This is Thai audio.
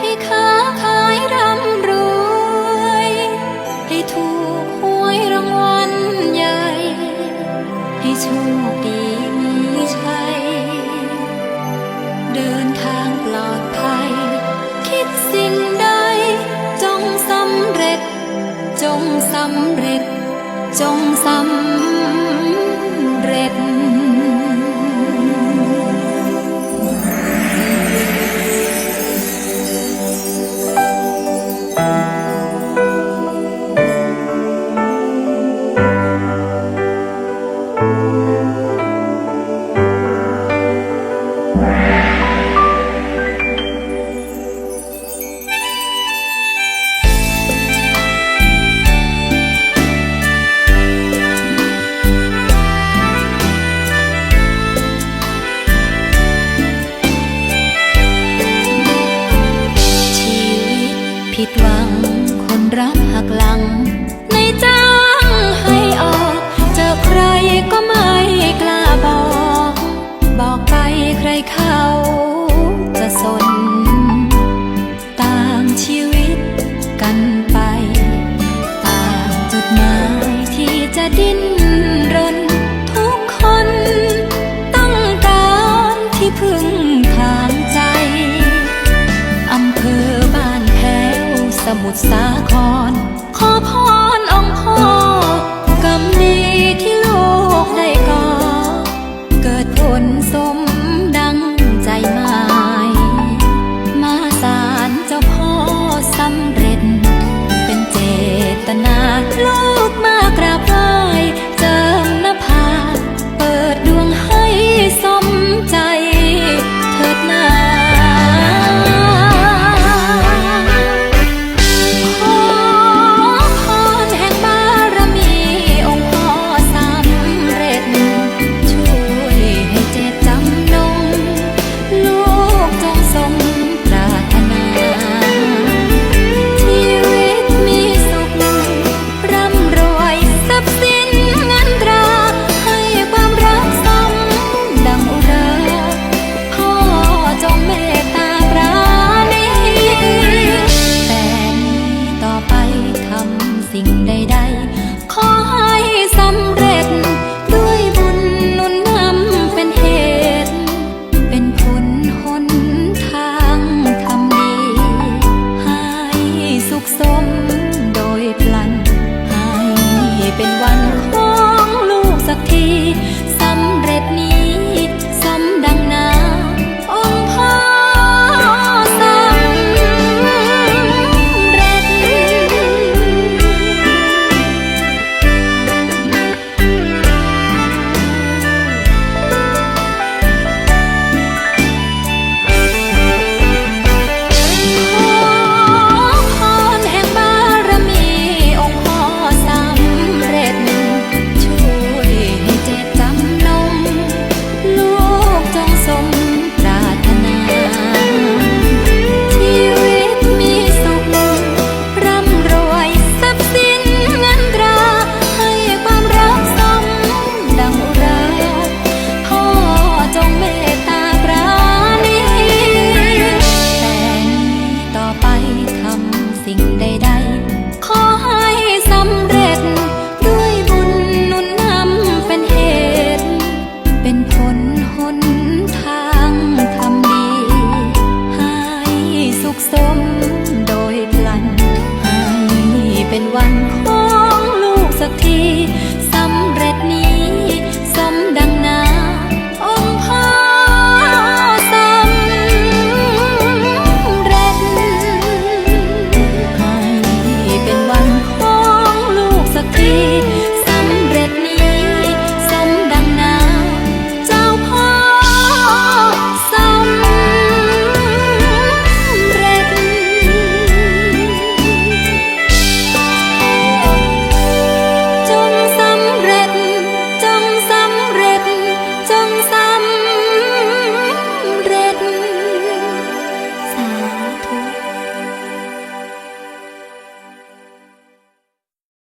ให้ค้าขายร่ำรวย ให้ถูกหวยรางวัลใหญ่ ให้โชคดีมีชัย เดินทางปลอดภัย คิดสิ่งใด จงสำเร็จ จงสำเร็จ จงสำเร็จ ผิดหวัง คนรักหักหลัง ในใจ ทสาคร ขอพรองค์พ่อกรรมดีที่ลูกได้ก่อ เกิดผลสมดังใจหมาย มาสารเจ้าพ่อสำเร็จ เป็นเจตนาลูก เป็นวันของลูกสักที เป็นผลหนทางทำดี ให้สุขสมโดยพลัน ให้เป็นวัน